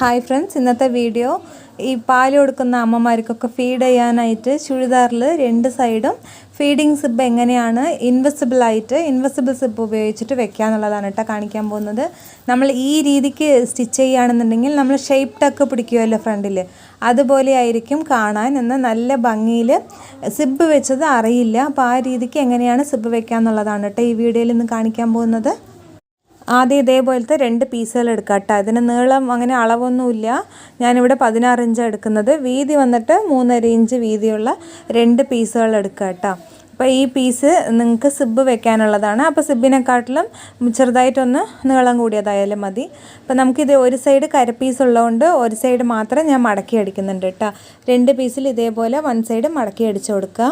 Hi friends ഇന്നത്തെ video ഈ പാൽ കൊടുക്കുന്ന അമ്മമാർക്കൊക്കെ ഫീഡ് ചെയ്യാനായിട്ട് ചുരിദാറിൽ രണ്ട് സൈഡും ഫീഡിങ് സിബ് എങ്ങനെയാണ് ഇൻവെസിബിൾ ആയിട്ട് ഇൻവെസിബിൾ സിബ് ഉപയോഗിച്ചിട്ട് വെക്കുക എന്നുള്ളതാണ് കേട്ടോ കാണിക്കാൻ പോകുന്നത്. നമ്മൾ ഈ രീതിക്ക് സ്റ്റിച്ച് ചെയ്യുകയാണെന്നുണ്ടെങ്കിൽ നമ്മൾ ഷേപ്പ് ടക്ക് പിടിക്കുമല്ലോ ഫ്രണ്ടിൽ അതുപോലെ ആയിരിക്കും കാണാൻ എന്ന് നല്ല ഭംഗിയിൽ സിബ് വെച്ചത് അറിയില്ല. അപ്പോൾ ആ രീതിക്ക് എങ്ങനെയാണ് സിബ് വെക്കുക എന്നുള്ളതാണ് കേട്ടോ ഈ വീഡിയോയിൽ ഇന്ന് കാണിക്കാൻ പോകുന്നത്. ആദ്യം ഇതേപോലത്തെ രണ്ട് പീസുകൾ എടുക്കുക കേട്ടോ. അതിന് നീളം അങ്ങനെ അളവൊന്നുമില്ല. ഞാനിവിടെ പതിനാറ് ഇഞ്ച് എടുക്കുന്നത്. വീതി വന്നിട്ട് മൂന്നര ഇഞ്ച് വീതിയുള്ള രണ്ട് പീസുകൾ എടുക്കുക കേട്ടോ. അപ്പോൾ ഈ പീസ് നിങ്ങൾക്ക് സിബ് വെക്കാനുള്ളതാണ്. അപ്പോൾ സിബിനെക്കാട്ടിലും ചെറുതായിട്ടൊന്ന് നീളം കൂടിയതായാലും മതി. അപ്പോൾ നമുക്കിത് ഒരു സൈഡ് കരപ്പീസ് ഉള്ളതുകൊണ്ട് ഒരു സൈഡ് മാത്രം ഞാൻ മടക്കി അടിക്കുന്നുണ്ട് കേട്ടോ. രണ്ട് പീസിൽ ഇതേപോലെ വൺ സൈഡ് മടക്കി അടിച്ചു കൊടുക്കുക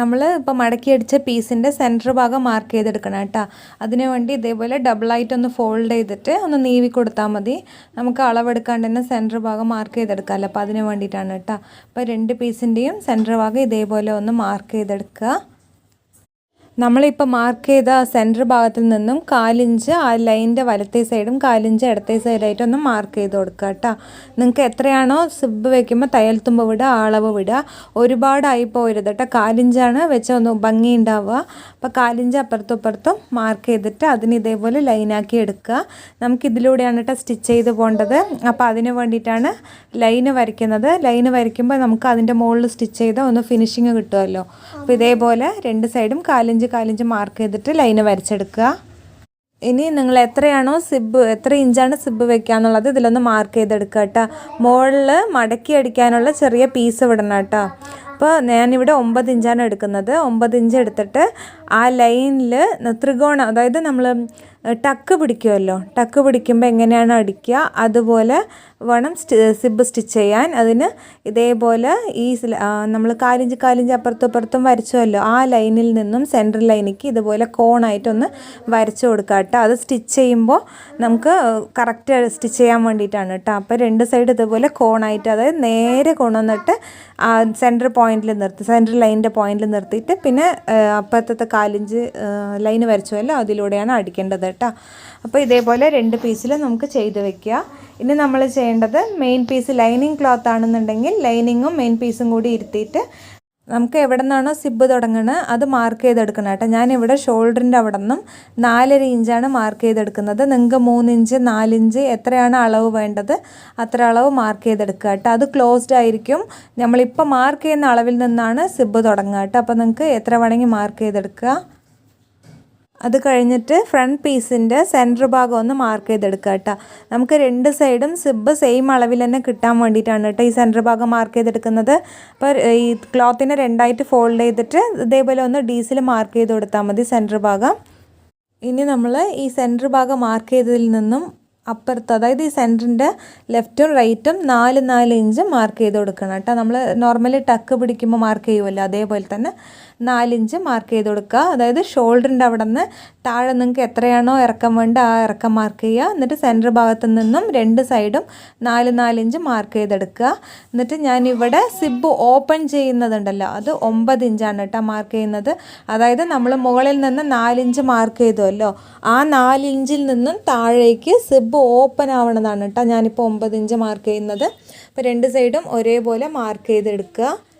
നമ്മൾ ഇപ്പോൾ മടക്കി അടിച്ച പീസിന്റെ സെന്റർ ഭാഗം മാർക്ക് ചെയ്തെടുക്കണം കേട്ടോ. അതിനു വേണ്ടി ഇതേപോലെ ഡബിളായിട്ടൊന്ന് ഫോൾഡ് ചെയ്തിട്ട് ഒന്ന് നീവി കൊടുത്താൽ മതി. നമുക്ക് അളവെടുക്കാണ്ട് തന്നെ സെന്റർ ഭാഗം മാർക്ക് ചെയ്തെടുക്കാമല്ലോ അപ്പോൾ അതിന് വേണ്ടിയിട്ടാണ് കേട്ടോ. അപ്പോൾ രണ്ട് പീസിന്റെയും സെന്റർ ഭാഗം ഇതേപോലെ ഒന്ന് മാർക്ക് ചെയ്തെടുക്കുക. നമ്മളിപ്പോൾ മാർക്ക് ചെയ്ത സെന്റർ ഭാഗത്തിൽ നിന്നും കാലിഞ്ച് ആ ലൈന്റെ വലത്തെ സൈഡും കാലിഞ്ച് ഇടത്തേ സൈഡായിട്ടൊന്ന് മാർക്ക് ചെയ്ത് കൊടുക്കുക കേട്ടോ നിങ്ങൾക്ക് എത്രയാണോ സിബ് വെക്കുമ്പോൾ തയ്യൽ തുമ്പ് വിടുക അളവ് വിടുക. ഒരുപാടായി പോരുത് കേട്ടോ കാലിഞ്ചാണ് വെച്ച ഒന്ന് ഭംഗി ഉണ്ടാവുക. അപ്പോൾ കാലിഞ്ച് അപ്പുറത്തും ഇപ്പുറത്തും മാർക്ക് ചെയ്തിട്ട് അതിന് ഇതേപോലെ ലൈനാക്കി എടുക്കുക. നമുക്കിതിലൂടെയാണ് കേട്ടോ സ്റ്റിച്ച് ചെയ്ത് പോകേണ്ടത് അപ്പോൾ അതിന് വേണ്ടിയിട്ടാണ് ലൈന് വരയ്ക്കുന്നത്. ലൈന് വരയ്ക്കുമ്പോൾ നമുക്ക് അതിന്റെ മുകളിൽ സ്റ്റിച്ച് ചെയ്ത് ഒന്ന് ഫിനിഷിങ് കിട്ടുമല്ലോ അപ്പോൾ ഇതേപോലെ രണ്ട് സൈഡും കാലിഞ്ച് കാലിഞ്ച് മാർക്ക് ചെയ്തിട്ട് ലൈന് വരച്ചെടുക്കുക. ഇനി നിങ്ങൾ എത്രയാണോ സിബ് എത്ര ഇഞ്ചാണ് സിബ് വെക്കുക എന്നുള്ളത് ഇതിലൊന്ന് മാർക്ക് ചെയ്തെടുക്കുക കേട്ടോ. മുകളിൽ മടക്കി അടിക്കാനുള്ള ചെറിയ പീസ് വിടണം കേട്ടോ. അപ്പോൾ ഞാനിവിടെ ഒമ്പത് ഇഞ്ചാണ് എടുക്കുന്നത്. ഒമ്പത് ഇഞ്ച് എടുത്തിട്ട് ആ ലൈനിൽ ത്രികോണം അതായത് നമ്മൾ ടക്ക് പിടിക്കുമല്ലോ. ടക്ക് പിടിക്കുമ്പോൾ എങ്ങനെയാണ് അടിക്കുക? അതുപോലെ വേണം സിബ് സ്റ്റിച്ച് ചെയ്യാൻ. അതിന് ഇതേപോലെ ഈ നമ്മൾ കാലിഞ്ച് കാലിഞ്ച് അപ്പുറത്തും അപ്പുറത്തും വരച്ചുമല്ലോ ആ ലൈനിൽ നിന്നും സെന്റർ ലൈനിക്ക് ഇതുപോലെ കോണായിട്ടൊന്ന് വരച്ചു കൊടുക്കുക കേട്ടോ. അത് സ്റ്റിച്ച് ചെയ്യുമ്പോൾ നമുക്ക് കറക്റ്റ് സ്റ്റിച്ച് ചെയ്യാൻ വേണ്ടിയിട്ടാണ് കേട്ടോ. അപ്പോൾ രണ്ട് സൈഡ് ഇതുപോലെ കോണായിട്ട് അതായത് നേരെ കൊണ്ടുവന്നിട്ട് സെന്റർ പോയിന്റിൽ നിർത്തി സെന്റർ ലൈനിന്റെ പോയിന്റിൽ നിർത്തിയിട്ട് പിന്നെ അപ്പുറത്തെ കാലിഞ്ച് ലൈന് വരച്ചുമല്ലോ അതിലൂടെയാണ് അടിക്കേണ്ടത് കേട്ടോ. അപ്പോൾ ഇതേപോലെ രണ്ട് പീസിൽ നമുക്ക് ചെയ്ത് വെക്കുക ഇനി നമ്മൾ ചെയ്യേണ്ടത് മെയിൻ പീസ് ലൈനിങ് ക്ലോത്ത് ആണെന്നുണ്ടെങ്കിൽ ലൈനിങ്ങും മെയിൻ പീസും കൂടി ഇരുത്തിയിട്ട് നമുക്ക് എവിടെ നിന്നാണോ സിബ് തുടങ്ങുന്നത് അത് മാർക്ക് ചെയ്തെടുക്കണം കേട്ടോ. ഞാനിവിടെ ഷോൾഡറിന്റെ അവിടെ നിന്നും നാലര ഇഞ്ചാണ് മാർക്ക് ചെയ്തെടുക്കുന്നത്. നിങ്ങൾക്ക് മൂന്നിഞ്ച് നാലിഞ്ച് എത്രയാണ് അളവ് വേണ്ടത് അത്ര അളവ് മാർക്ക് ചെയ്തെടുക്കുക കേട്ടോ. അത് ക്ലോസ്ഡ് ആയിരിക്കും. നമ്മളിപ്പോൾ മാർക്ക് ചെയ്യുന്ന അളവിൽ നിന്നാണ് സിബ് തുടങ്ങുക കേട്ടോ. അപ്പോൾ നിങ്ങൾക്ക് എത്ര വേണമെങ്കിൽ മാർക്ക് ചെയ്തെടുക്കുക. അത് കഴിഞ്ഞിട്ട് ഫ്രണ്ട് പീസിന്റെ സെന്റർ ഭാഗം ഒന്ന് മാർക്ക് ചെയ്തെടുക്കുക കേട്ടോ. നമുക്ക് രണ്ട് സൈഡും സിബ് സെയിം അളവിൽ തന്നെ കിട്ടാൻ വേണ്ടിയിട്ടാണ് കേട്ടോ ഈ സെന്റർ ഭാഗം മാർക്ക് ചെയ്തെടുക്കുന്നത്. അപ്പോൾ ഈ ക്ലോത്തിനെ രണ്ടായിട്ട് ഫോൾഡ് ചെയ്തിട്ട് ഇതേപോലെ ഒന്ന് ഡീസിൽ മാർക്ക് ചെയ്ത് കൊടുത്താൽ മതി സെന്റർ ഭാഗം. ഇനി നമ്മൾ ഈ സെന്റർ ഭാഗം മാർക്ക് ചെയ്തതിൽ നിന്നും അപ്പുറത്ത് അതായത് ഈ സെന്ററിന്റെ ലെഫ്റ്റും റൈറ്റും നാല് നാല് ഇഞ്ച് മാർക്ക് ചെയ്ത് കൊടുക്കണം കേട്ടോ. നമ്മൾ നോർമലി ടക്ക് പിടിക്കുമ്പോൾ മാർക്ക് ചെയ്യുമല്ലോ അതേപോലെ തന്നെ. നാലിഞ്ച് മാർക്ക് ചെയ്ത് കൊടുക്കുക അതായത് ഷോൾഡറിന്റെ അവിടെ നിന്ന് താഴെ നിങ്ങൾക്ക് എത്രയാണോ ഇറക്കം വേണ്ട ആ ഇറക്കം മാർക്ക് ചെയ്യുക. എന്നിട്ട് സെന്റർ ഭാഗത്തു നിന്നും രണ്ട് സൈഡും നാല് നാലിഞ്ച് മാർക്ക് ചെയ്തെടുക്കുക. എന്നിട്ട് ഞാനിവിടെ സിബ് ഓപ്പൺ ചെയ്യുന്നതുണ്ടല്ലോ അത് ഒമ്പത് ഇഞ്ചാണ് കേട്ടോ മാർക്ക് ചെയ്യുന്നത്. അതായത് നമ്മൾ മുകളിൽ നിന്ന് നാലിഞ്ച് മാർക്ക് ചെയ്തുവല്ലോ ആ നാലിഞ്ചിൽ നിന്നും താഴേക്ക് സിബ് ഓപ്പൺ ആവണതാണ് കേട്ടോ ഞാനിപ്പോൾ ഒമ്പത് ഇഞ്ച് മാർക്ക് ചെയ്യുന്നത്. അപ്പോൾ രണ്ട് സൈഡും ഒരേപോലെ മാർക്ക് ചെയ്തെടുക്കുക.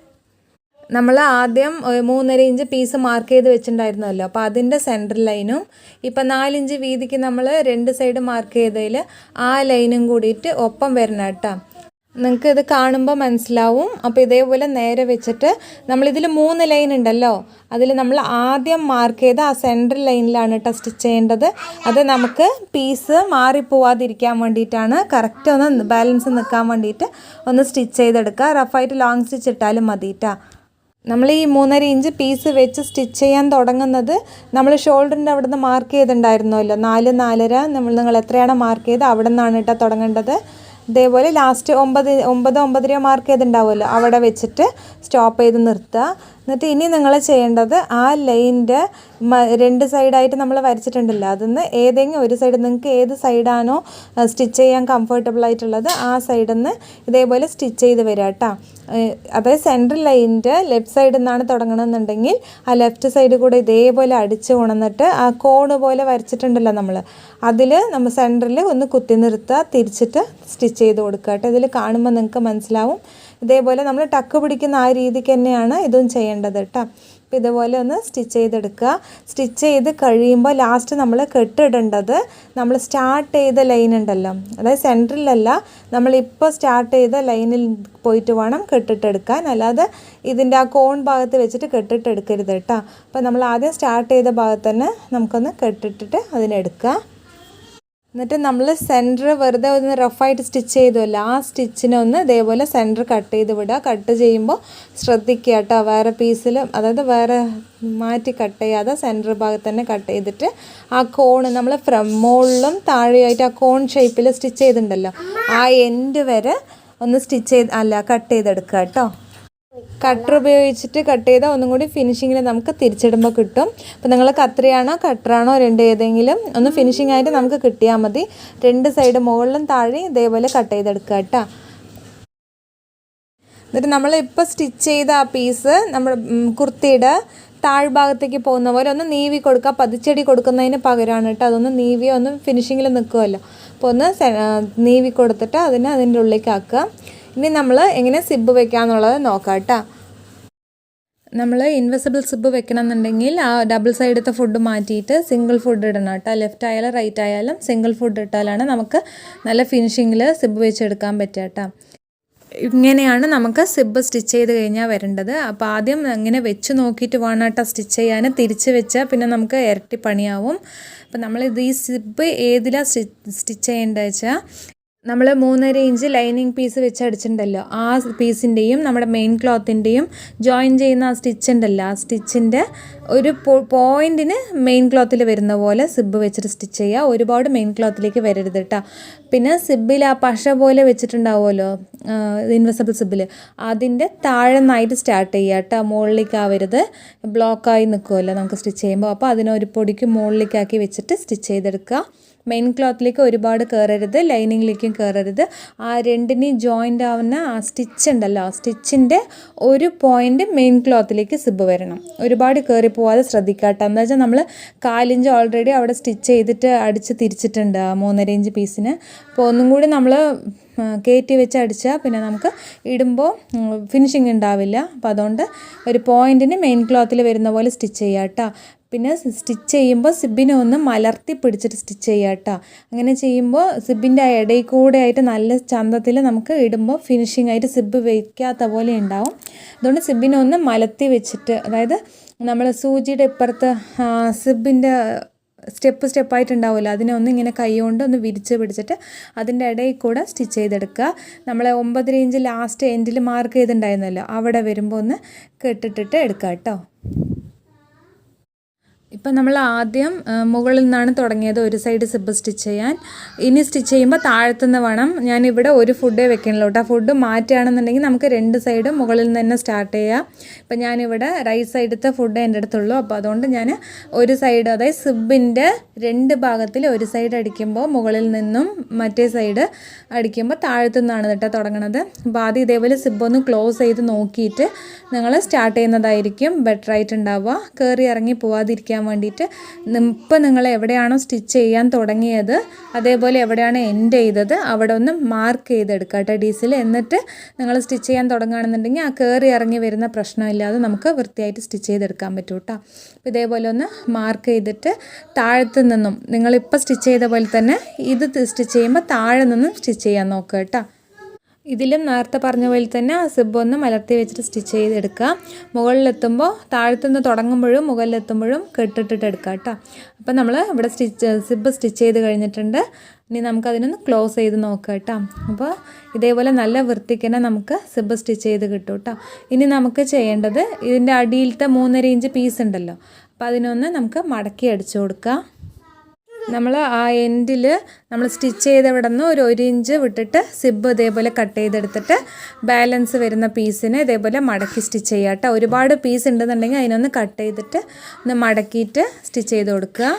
നമ്മൾ ആദ്യം മൂന്നര ഇഞ്ച് പീസ് മാർക്ക് ചെയ്ത് വെച്ചിട്ടുണ്ടായിരുന്നല്ലോ. അപ്പോൾ അതിന്റെ സെന്റർ ലൈനും ഇപ്പം നാലിഞ്ച് വീതിക്ക് നമ്മൾ രണ്ട് സൈഡ് മാർക്ക് ചെയ്തതിൽ ആ ലൈനും കൂടിയിട്ട് ഒപ്പം വരണം കേട്ടോ. നിങ്ങൾക്ക് ഇത് കാണുമ്പോൾ മനസ്സിലാവും. അപ്പോൾ ഇതേപോലെ നേരെ വെച്ചിട്ട് നമ്മളിതിൽ മൂന്ന് ലൈൻ ഉണ്ടല്ലോ. അതിൽ നമ്മൾ ആദ്യം മാർക്ക് ചെയ്ത ആ സെൻട്രൽ ലൈനിലാണ് കേട്ടോ സ്റ്റിച്ച് ചെയ്യേണ്ടത്. അത് നമുക്ക് പീസ് മാറിപ്പോവാതിരിക്കാൻ വേണ്ടിയിട്ടാണ് കറക്റ്റ് ഒന്ന് ബാലൻസ് നിൽക്കാൻ വേണ്ടിയിട്ട് ഒന്ന് സ്റ്റിച്ച് ചെയ്തെടുക്കുക. റഫായിട്ട് ലോങ് സ്റ്റിച്ച് ഇട്ടാലും മതി കേട്ടോ നമ്മൾ ഈ മൂന്നര ഇഞ്ച് പീസ് വെച്ച് സ്റ്റിച്ച് ചെയ്യാൻ തുടങ്ങുന്നത് നമ്മൾ ഷോൾഡറിന്റെ അവിടെ നിന്ന് മാർക്ക് ചെയ്തിട്ടുണ്ടായിരുന്നല്ലോ. നാല് നാലര നമ്മൾ നിങ്ങൾ എത്രയാണോ മാർക്ക് ചെയ്ത് അവിടെ നിന്നാണ് കേട്ടോ തുടങ്ങേണ്ടത്. ഇതേപോലെ ലാസ്റ്റ് ഒമ്പത് ഒമ്പത് ഒമ്പതര മാർക്ക് ചെയ്തിട്ടുണ്ടാവുമല്ലോ. അവിടെ വെച്ചിട്ട് സ്റ്റോപ്പ് ചെയ്ത് നിർത്തുക. എന്നിട്ട് ഇനി നിങ്ങൾ ചെയ്യേണ്ടത് ആ ലൈന്റെ രണ്ട് സൈഡായിട്ട് നമ്മൾ വരച്ചിട്ടുണ്ടല്ലോ. അതിന്ന് ഏതെങ്കിലും ഒരു സൈഡ് നിങ്ങൾക്ക് ഏത് സൈഡാണോ സ്റ്റിച്ച് ചെയ്യാൻ കംഫർട്ടബിൾ ആയിട്ടുള്ളത് ആ സൈഡിൽ നിന്ന് ഇതേപോലെ സ്റ്റിച്ച് ചെയ്ത് വരിക കേട്ടോ അതായത് സെൻട്രൽ ലൈനിന്റെ ലെഫ്റ്റ് സൈഡിൽ നിന്നാണ് തുടങ്ങണമെന്നുണ്ടെങ്കിൽ ആ ലെഫ്റ്റ് സൈഡ് കൂടെ ഇതേപോലെ അടിച്ച് ഉണന്നിട്ട് ആ കോണ് പോലെ വരച്ചിട്ടുണ്ടല്ലോ നമ്മൾ അതിൽ നമ്മൾ സെന്ററിൽ ഒന്ന് കുത്തി നിർത്തുക തിരിച്ചിട്ട് സ്റ്റിച്ച് ചെയ്ത് കൊടുക്കുക കേട്ടോ ഇതിൽ കാണുമ്പോൾ നിങ്ങൾക്ക് മനസ്സിലാവും. ഇതേപോലെ നമ്മൾ ടക്ക് പിടിക്കുന്ന ആ രീതിക്ക് തന്നെയാണ് ഇതും ചെയ്യേണ്ടത് കേട്ടോ അപ്പോൾ ഇതുപോലെ ഒന്ന് സ്റ്റിച്ച് ചെയ്തെടുക്കുക. സ്റ്റിച്ച് ചെയ്ത് കഴിയുമ്പോൾ ലാസ്റ്റ് നമ്മൾ കെട്ടിടേണ്ടത് നമ്മൾ സ്റ്റാർട്ട് ചെയ്ത ലൈൻ ഉണ്ടല്ലോ. അതായത് സെന്ററിലല്ല നമ്മളിപ്പോൾ സ്റ്റാർട്ട് ചെയ്ത ലൈനിൽ പോയിട്ട് വേണം കെട്ടിട്ടെടുക്കാൻ. അല്ലാതെ ഇതിന്റെ ആ കോൺ ഭാഗത്ത് വെച്ചിട്ട് കെട്ടിട്ടെടുക്കരുത് കേട്ടോ അപ്പോൾ നമ്മൾ ആദ്യം സ്റ്റാർട്ട് ചെയ്ത ഭാഗത്ത് തന്നെ നമുക്കൊന്ന് കെട്ടിട്ടിട്ട് അതിനെടുക്കുക. എന്നിട്ട് നമ്മൾ സെന്റർ വെറുതെ ഒന്ന് റഫായിട്ട് സ്റ്റിച്ച് ചെയ്തുമല്ലോ ആ സ്റ്റിച്ചിനെ ഒന്ന് ഇതേപോലെ സെന്റർ കട്ട് ചെയ്ത് വിടുക. കട്ട് ചെയ്യുമ്പോൾ ശ്രദ്ധിക്കുക കേട്ടോ. വേറെ പീസിൽ അതായത് വേറെ മാറ്റി കട്ട് ചെയ്യാതെ സെന്റർ ഭാഗത്ത് തന്നെ കട്ട് ചെയ്തിട്ട് ആ കോൺ നമ്മൾ ഫ്രം മുകളിലും താഴെയായിട്ട് ആ കോൺ ഷേപ്പിൽ സ്റ്റിച്ച് ചെയ്തിട്ടുണ്ടല്ലോ. ആ എൻഡ് വരെ ഒന്ന് സ്റ്റിച്ച് ചെയ്ത് അല്ല കട്ട് ചെയ്തെടുക്കുക കേട്ടോ. കട്ടർ ഉപയോഗിച്ചിട്ട് കട്ട് ചെയ്താൽ ഒന്നും കൂടി ഫിനിഷിങ്ങിൽ നമുക്ക് തിരിച്ചിടുമ്പോൾ കിട്ടും. അപ്പോൾ നിങ്ങൾ കത്രിയാണോ കട്ടറാണോ രണ്ട് ഏതെങ്കിലും ഒന്ന് ഫിനിഷിംഗ് ആയിട്ട് നമുക്ക് കിട്ടിയാൽ മതി. രണ്ട് സൈഡ് മുകളിലും താഴെയും ഇതേപോലെ കട്ട് ചെയ്തെടുക്കുക കേട്ടോ. എന്നിട്ട് നമ്മൾ ഇപ്പോൾ സ്റ്റിച്ച് ചെയ്ത ആ പീസ് നമ്മൾ കുർത്തിയുടെ താഴ്ഭാഗത്തേക്ക് പോകുന്ന പോലെ ഒന്ന് നീവി കൊടുക്കുക. പതിച്ചടി കൊടുക്കുന്നതിന് പകരമാണ് കേട്ടോ. അതൊന്ന് നീവി ഒന്ന് ഫിനിഷിങ്ങിൽ നിൽക്കുമല്ലോ അപ്പോൾ ഒന്ന് നീവി കൊടുത്തിട്ട് അതിനെ അതിന്റെ ഉള്ളിലേക്ക് ആക്കുക. ഇനി നമ്മൾ എങ്ങനെ സിബ് വെക്കാന്നുള്ളത് നോക്കാം കേട്ടോ. നമ്മൾ ഇൻവെസിബിൾ സിബ് വെക്കണമെന്നുണ്ടെങ്കിൽ ആ ഡബിൾ സൈഡത്തെ ഫുഡ് മാറ്റിയിട്ട് സിംഗിൾ ഫുഡ് ഇടണം കേട്ടോ. ലെഫ്റ്റ് ആയാലും റൈറ്റ് ആയാലും സിംഗിൾ ഫുഡ് ഇട്ടാലാണ് നമുക്ക് നല്ല ഫിനിഷിങ്ങിൽ സിബ് വെച്ചെടുക്കാൻ പറ്റുക കേട്ടോ. ഇങ്ങനെയാണ് നമുക്ക് സിബ് സ്റ്റിച്ച് ചെയ്ത് കഴിഞ്ഞാൽ വരേണ്ടത്. അപ്പോൾ ആദ്യം ഇങ്ങനെ വെച്ച് നോക്കിയിട്ട് വേണം കേട്ടോ സ്റ്റിച്ച് ചെയ്യാൻ. തിരിച്ച് വെച്ചാൽ പിന്നെ നമുക്ക് ഇരട്ടി പണിയാവും. അപ്പോൾ നമ്മളിത് ഈ സിബ് ഏതിലാണ് സ്റ്റിച്ച് ചെയ്യേണ്ടത് വെച്ചാൽ നമ്മൾ മൂന്നര ഇഞ്ച് ലൈനിങ് പീസ് വെച്ച് അടിച്ചിട്ടുണ്ടല്ലോ ആ പീസിന്റെയും നമ്മുടെ മെയിൻ ക്ലോത്തിന്റെയും ജോയിൻ ചെയ്യുന്ന ആ സ്റ്റിച്ച് ഉണ്ടല്ലോ. ആ സ്റ്റിച്ചിന്റെ ഒരു പോയിന്റിന് മെയിൻ ക്ലോത്തിൽ വരുന്ന പോലെ സിബ് വെച്ചിട്ട് സ്റ്റിച്ച് ചെയ്യുക. ഒരുപാട് മെയിൻ ക്ലോത്തിലേക്ക് വരരുത് കേട്ടോ പിന്നെ സിബിൽ ആ പശ പോലെ വെച്ചിട്ടുണ്ടാവുമല്ലോ ഇൻവെസിബിൾ സിബിൽ അതിന്റെ താഴെ നിന്നായിട്ട് സ്റ്റാർട്ട് ചെയ്യുക കേട്ടോ മുകളിലേക്ക് ആവരുത്. ബ്ലോക്കായി നിൽക്കുമല്ലോ നമുക്ക് സ്റ്റിച്ച് ചെയ്യുമ്പോൾ. അപ്പോൾ അതിനൊരു പൊടിക്ക് മുകളിലേക്കാക്കി വെച്ചിട്ട് സ്റ്റിച്ച് ചെയ്തെടുക്കുക. മെയിൻ ക്ലോത്തിലേക്ക് ഒരുപാട് കയറരുത് ലൈനിങ്ങിലേക്കും കയറരുത് ആ രണ്ടിനെയും ജോയിന്റ് ആവുന്ന ആ സ്റ്റിച്ച് ഉണ്ടല്ലോ സ്റ്റിച്ചിന്റെ ഒരു പോയിന്റ് മെയിൻ ക്ലോത്തിലേക്ക് സിബ് വരണം. ഒരുപാട് കയറി പോവാതെ ശ്രദ്ധിക്കാട്ടോ കേട്ടോ. എന്താ വെച്ചാൽ നമ്മൾ കാലിഞ്ച് ഓൾറെഡി അവിടെ സ്റ്റിച്ച് ചെയ്തിട്ട് അടിച്ച് തിരിച്ചിട്ടുണ്ട് ആ മൂന്നര ഇഞ്ച് പീസിന് അപ്പോൾ ഒന്നും കൂടി നമ്മൾ കയറ്റി വെച്ച് അടിച്ചാൽ പിന്നെ നമുക്ക് ഇടുമ്പോൾ ഫിനിഷിങ് ഉണ്ടാവില്ല. അപ്പോൾ അതുകൊണ്ട് ഒരു പോയിന്റിന് മെയിൻ ക്ലോത്തിൽ വരുന്ന പോലെ സ്റ്റിച്ച് ചെയ്യാം കേട്ടോ. പിന്നെ സ്റ്റിച്ച് ചെയ്യുമ്പോൾ സിബിനെ ഒന്ന് മലർത്തി പിടിച്ചിട്ട് സ്റ്റിച്ച് ചെയ്യുക കേട്ടോ. അങ്ങനെ ചെയ്യുമ്പോൾ സിബിന്റെ ഇടയിൽ കൂടെ ആയിട്ട് നല്ല ചന്തത്തിൽ നമുക്ക് ഇടുമ്പോൾ ഫിനിഷിംഗ് ആയിട്ട് സിബ് വയ്ക്കാത്ത പോലെ ഉണ്ടാവും. അതുകൊണ്ട് സിബിനെ ഒന്ന് മലത്തി വെച്ചിട്ട് അതായത് നമ്മൾ സൂചിയുടെ ഇപ്പുറത്ത് സിബിന്റെ സ്റ്റെപ്പ് സ്റ്റെപ്പായിട്ടുണ്ടാവുമല്ലോ അതിനെ ഒന്ന് ഇങ്ങനെ കൈ കൊണ്ട് ഒന്ന് വിരിച്ച് പിടിച്ചിട്ട് അതിന്റെ ഇടയിൽ കൂടെ സ്റ്റിച്ച് ചെയ്തെടുക്കുക. നമ്മൾ ഒമ്പത് ഇഞ്ച് ലാസ്റ്റ് എൻഡിൽ മാർക്ക് ചെയ്തിട്ടുണ്ടായിരുന്നല്ലോ അവിടെ വരുമ്പോൾ ഒന്ന് കെട്ടിട്ടിട്ട് എടുക്കുക കേട്ടോ. ഇപ്പം നമ്മൾ ആദ്യം മുകളിൽ നിന്നാണ് തുടങ്ങിയത് ഒരു സൈഡ് സിബ് സ്റ്റിച്ച് ചെയ്യാൻ. ഇനി സ്റ്റിച്ച് ചെയ്യുമ്പോൾ താഴത്തുനിന്ന് വേണം. ഞാനിവിടെ ഒരു ഫുഡേ വെക്കണല്ലോ കേട്ടോ. ഫുഡ് മാറ്റുകയാണെന്നുണ്ടെങ്കിൽ നമുക്ക് രണ്ട് സൈഡും മുകളിൽ നിന്ന് തന്നെ സ്റ്റാർട്ട് ചെയ്യാം. ഇപ്പം ഞാനിവിടെ റൈറ്റ് സൈഡത്തെ ഫുഡ് എന്റെ അടുത്തുള്ളൂ. അപ്പോൾ അതുകൊണ്ട് ഞാൻ ഒരു സൈഡ് അതായത് സിബിന്റെ രണ്ട് ഭാഗത്തിൽ ഒരു സൈഡ് അടിക്കുമ്പോൾ മുകളിൽ നിന്നും മറ്റേ സൈഡ് അടിക്കുമ്പോൾ താഴത്തു നിന്നാണ് കേട്ടോ തുടങ്ങണത്. അപ്പോൾ ആദ്യം ഇതേപോലെ സിബ് ഒന്ന് ക്ലോസ് ചെയ്ത് നോക്കിയിട്ട് നിങ്ങൾ സ്റ്റാർട്ട് ചെയ്യുന്നതായിരിക്കും ഉണ്ടാവുക കയറി ഇറങ്ങി പോവാതിരിക്കാൻ വേണ്ടിയിട്ട് ഇപ്പം നിങ്ങൾ എവിടെയാണോ സ്റ്റിച്ച് ചെയ്യാൻ തുടങ്ങിയത് അതേപോലെ എവിടെയാണ് എൻഡ് ചെയ്തത് അവിടെ ഒന്ന് മാർക്ക് ചെയ്തെടുക്കുക കേട്ടോ ഡീസിൽ. എന്നിട്ട് നിങ്ങൾ സ്റ്റിച്ച് ചെയ്യാൻ തുടങ്ങുകയാണെന്നുണ്ടെങ്കിൽ ആ കയറി ഇറങ്ങി വരുന്ന പ്രശ്നമില്ലാതെ നമുക്ക് വൃത്തിയായിട്ട് സ്റ്റിച്ച് ചെയ്തെടുക്കാൻ പറ്റും കേട്ടോ. അപ്പോൾ ഇതേപോലെ ഒന്ന് മാർക്ക് ചെയ്തിട്ട് താഴത്ത് നിന്നും നിങ്ങളിപ്പോൾ സ്റ്റിച്ച് ചെയ്ത പോലെ തന്നെ ഇത് സ്റ്റിച്ച് ചെയ്യുമ്പോൾ താഴെ നിന്നും സ്റ്റിച്ച് ചെയ്യാൻ നോക്കുക കേട്ടോ. ഇതിലും നേരത്തെ പറഞ്ഞ പോലെ തന്നെ സിബ് ഒന്ന് മലർത്തി വെച്ചിട്ട് സ്റ്റിച്ച് ചെയ്തെടുക്കുക. മുകളിലെത്തുമ്പോൾ താഴത്തുനിന്ന് തുടങ്ങുമ്പോഴും മുകളിലെത്തുമ്പോഴും കെട്ടിട്ടിട്ട് എടുക്കുക കേട്ടോ. അപ്പോൾ നമ്മൾ ഇവിടെ സ്റ്റിച്ച് സിബ് സ്റ്റിച്ച് ചെയ്ത് കഴിഞ്ഞിട്ടുണ്ട്. ഇനി നമുക്കതിനൊന്ന് ക്ലോസ് ചെയ്ത് നോക്കുക കേട്ടോ. അപ്പോൾ ഇതേപോലെ നല്ല വൃത്തിക്ക് തന്നെ നമുക്ക് സിബ് സ്റ്റിച്ച് ചെയ്ത് കിട്ടും കേട്ടോ. ഇനി നമുക്ക് ചെയ്യേണ്ടത് ഇതിന്റെ അടിയിലത്തെ മൂന്നര ഇഞ്ച് പീസ് ഉണ്ടല്ലോ. അപ്പോൾ അതിനൊന്ന് നമുക്ക് മടക്കി അടിച്ചു കൊടുക്കുക. നമ്മൾ ആ എൻഡിൽ നമ്മൾ സ്റ്റിച്ച് ചെയ്ത ഇവിടെ നിന്ന് ഒരു ഒരു ഇഞ്ച് വിട്ടിട്ട് സിബ് ഇതേപോലെ കട്ട് ചെയ്തെടുത്തിട്ട് ബാലൻസ് വരുന്ന പീസിനെ ഇതേപോലെ മടക്കി സ്റ്റിച്ച് ചെയ്യുക കേട്ടോ ഒരുപാട് പീസ് ഉണ്ടെന്നുണ്ടെങ്കിൽ അതിനൊന്ന് കട്ട് ചെയ്തിട്ട് ഒന്ന് മടക്കിയിട്ട് സ്റ്റിച്ച് ചെയ്ത് കൊടുക്കുക.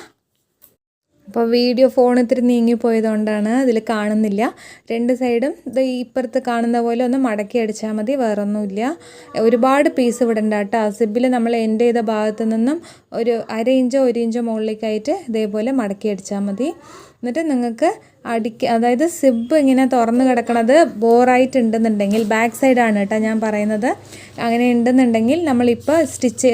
അപ്പോൾ വീഡിയോ ഫോൺ ഇത്തിരി നീങ്ങിപ്പോയതുകൊണ്ടാണ് അതിൽ കാണുന്നില്ല. രണ്ട് സൈഡും ഇത് ഇപ്പുറത്ത് കാണുന്ന പോലെ ഒന്ന് മടക്കി അടിച്ചാൽ മതി വേറൊന്നുമില്ല. ഒരുപാട് പീസ് ഇവിടെ ഉണ്ട് കേട്ടോ സിബിൽ നമ്മൾ എൻഡ് ചെയ്ത ഭാഗത്തു നിന്നും ഒരു അര ഇഞ്ചോ ഒരു ഇഞ്ചോ മുകളിലേക്കായിട്ട് ഇതേപോലെ മടക്കി അടിച്ചാൽ മതി. എന്നിട്ട് നിങ്ങൾക്ക് അടിക്ക അതായത് സിബ് ഇങ്ങനെ തുറന്ന് കിടക്കണത് ബോറായിട്ടുണ്ടെന്നുണ്ടെങ്കിൽ ബാക്ക് സൈഡാണ് കേട്ടോ ഞാൻ പറയുന്നത്. അങ്ങനെ ഉണ്ടെന്നുണ്ടെങ്കിൽ നമ്മളിപ്പോൾ സ്റ്റിച്ച്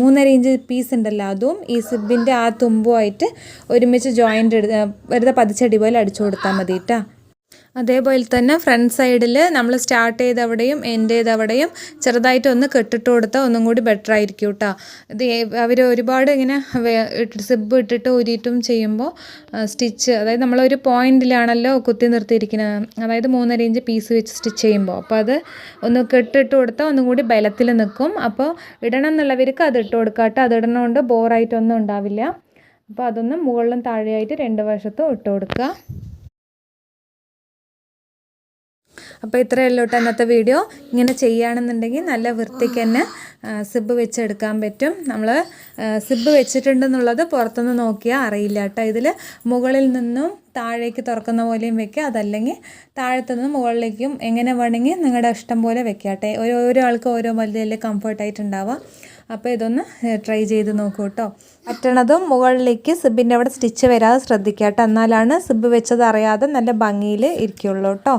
മൂന്നര ഇഞ്ച് പീസ് ഉണ്ടല്ലോ അതും ഈ സിബിന്റെ ആ തുമ്പുമായിട്ട് ഒരുമിച്ച് ജോയിന്റ് എടുത്ത് വെറുതെ പതിച്ചടി പോലെ അടിച്ചു കൊടുത്താൽ മതി കേട്ടോ. അതേപോലെ തന്നെ ഫ്രണ്ട് സൈഡിൽ നമ്മൾ സ്റ്റാർട്ട് ചെയ്തവിടെയും എൻഡ് ചെയ്തവിടെയും ചെറുതായിട്ട് ഒന്ന് കെട്ടിട്ട് കൊടുത്താൽ ഒന്നും കൂടി ബെറ്റർ ആയിരിക്കും കേട്ടോ ഇത് അവർ ഒരുപാട് ഇങ്ങനെ സിബ് ഇട്ടിട്ട് ഊരിയിട്ടും ചെയ്യുമ്പോൾ സ്റ്റിച്ച് അതായത് നമ്മളൊരു പോയിന്റിലാണല്ലോ കുത്തി നിർത്തിയിരിക്കുന്നത് അതായത് മൂന്നര ഇഞ്ച് പീസ് വെച്ച് സ്റ്റിച്ച് ചെയ്യുമ്പോൾ അപ്പോൾ അത് ഒന്ന് കെട്ടിട്ട് കൊടുത്താൽ ഒന്നും കൂടി ബലത്തിൽ നിൽക്കും അപ്പോൾ ഇടണം എന്നുള്ളവർക്ക് അത് ഇട്ട് കൊടുക്കാം കേട്ടോ അത് ഇടണോണ്ട് ബോറായിട്ടൊന്നും ഉണ്ടാവില്ല. അപ്പോൾ അതൊന്ന് മുകളിലും താഴെയായിട്ട് രണ്ട് വശത്തും ഇട്ട് കൊടുക്കുക അപ്പോൾ ഇത്രയേ ഉള്ളൂ കേട്ടോ അന്നത്തെ വീഡിയോ. ഇങ്ങനെ ചെയ്യുകയാണെന്നുണ്ടെങ്കിൽ നല്ല വൃത്തിക്ക് തന്നെ സിബ് വെച്ചെടുക്കാൻ പറ്റും. നമ്മൾ സിബ് വെച്ചിട്ടുണ്ടെന്നുള്ളത് പുറത്തുനിന്ന് നോക്കിയാൽ അറിയില്ല കേട്ടോ. ഇതിൽ മുകളിൽ നിന്നും താഴേക്ക് തുറക്കുന്ന പോലെയും വെക്കുക. അതല്ലെങ്കിൽ താഴത്തു നിന്ന് മുകളിലേക്കും എങ്ങനെ വേണമെങ്കിൽ നിങ്ങളുടെ ഇഷ്ടം പോലെ വെക്കുക കേട്ടോ. ഓരോ ഓരോ ആൾക്ക് ഓരോ വലിയ കംഫർട്ടായിട്ടുണ്ടാവുക അപ്പോൾ ഇതൊന്ന് ട്രൈ ചെയ്ത് നോക്കൂ കേട്ടോ. പറ്റണതും മുകളിലേക്ക് സിബിന്റെ അവിടെ സ്റ്റിച്ച് വരാതെ ശ്രദ്ധിക്കുക കേട്ടോ. എന്നാലാണ് സിബ് വെച്ചത് അറിയാതെ നല്ല ഭംഗിയിൽ ഇരിക്കുള്ളൂ കേട്ടോ.